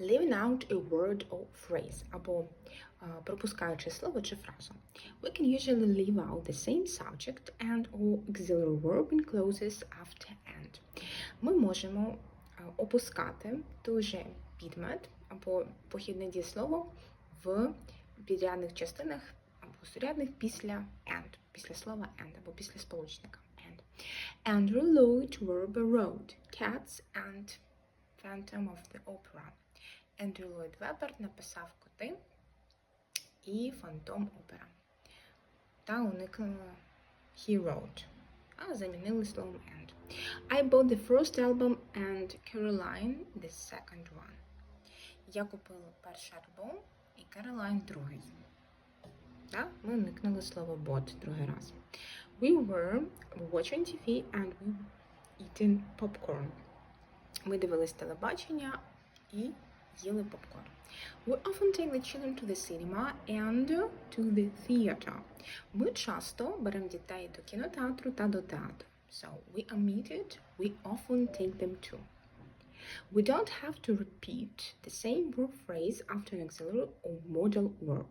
Leaving out a word or phrase або а, пропускаючи слово чи фразу. We can usually leave out the same subject and or auxiliary verb in clauses after and. Ми можемо а, опускати той же підмет або похідне дієслово в підрядних частинах або сурядних після and, після слова and або після сполучника and. Andrew Lloyd Webber wrote Cats and Phantom of the Opera. Ендрю Ллойд Вебер написав коти і Фантом Опера. Та уникнуло he wrote, а замінили словом and. I bought the first album and Caroline the second one. Я купила перший альбом і Caroline другий. Так, ми уникнули слово bought другий раз. We were watching TV and we were eating popcorn. Ми дивились телебачення і їли попкорн. We often take the children to the cinema and to the theater. Ми часто беремо дітей до кінотеатру та до театру. So we omit it, we often take them to. We don't have to repeat the same verb phrase after an auxiliary or modal verb.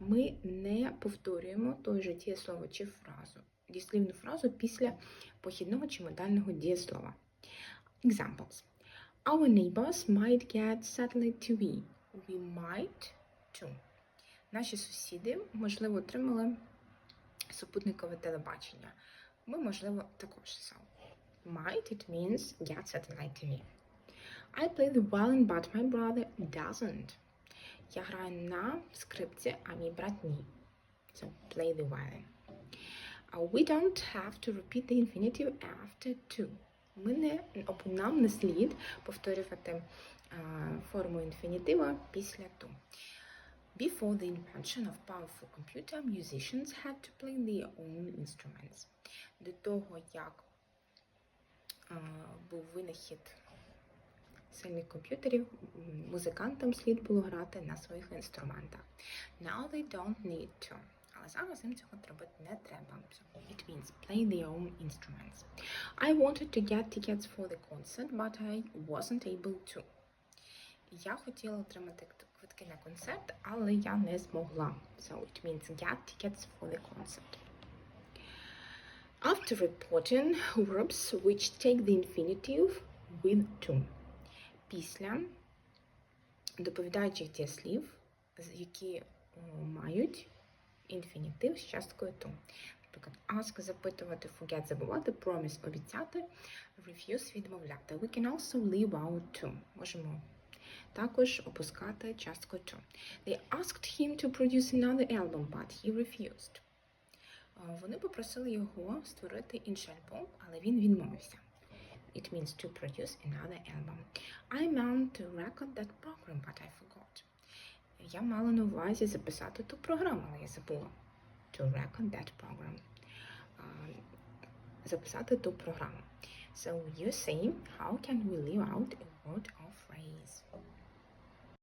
Ми не повторюємо той же дієслово чи фразу, дієслівну фразу після похідного чи модального дієслова. Examples. Our neighbors might get satellite TV. We might too. Наші сусіди, можливо, отримали супутникове телебачення. Ми, можливо, також so. Might it means get satellite TV. I play the violin, but my brother doesn't. Я граю на скрипці, а мій брат ні. So play the violin. Uh, we don't have to repeat the infinitive after to. Ми не нам не слід повторювати форму інфінітива після to. Before the invention of powerful computer, musicians had to play their own instruments. До того, як був винахід сильних комп'ютерів, музикантам слід було грати на своїх інструментах. Now they don't need to. Але зараз їм цього робити не треба. So it means play their own instruments. I wanted to get tickets for the concert, but I wasn't able to. Я хотіла отримати квитки на концерт, але я не змогла. So it means get tickets for the concert. After reporting, verbs which take the infinitive with to. Після доповідаючих дієслів, які мають інфінітив з часткою to. Наприклад, ask – запитувати, forget – забувати, promise – обіцяти, refuse – відмовляти. We can also leave out to. Можемо також опускати частку to. They asked him to produce another album, but he refused. Вони попросили його створити інший альбом, але він відмовився. It means to produce another album. I meant to record that program, but I forgot. Я мала на увазі записати ту програму, але я забула. To record that program. А, записати ту програму. So you see, how can we leave out a word or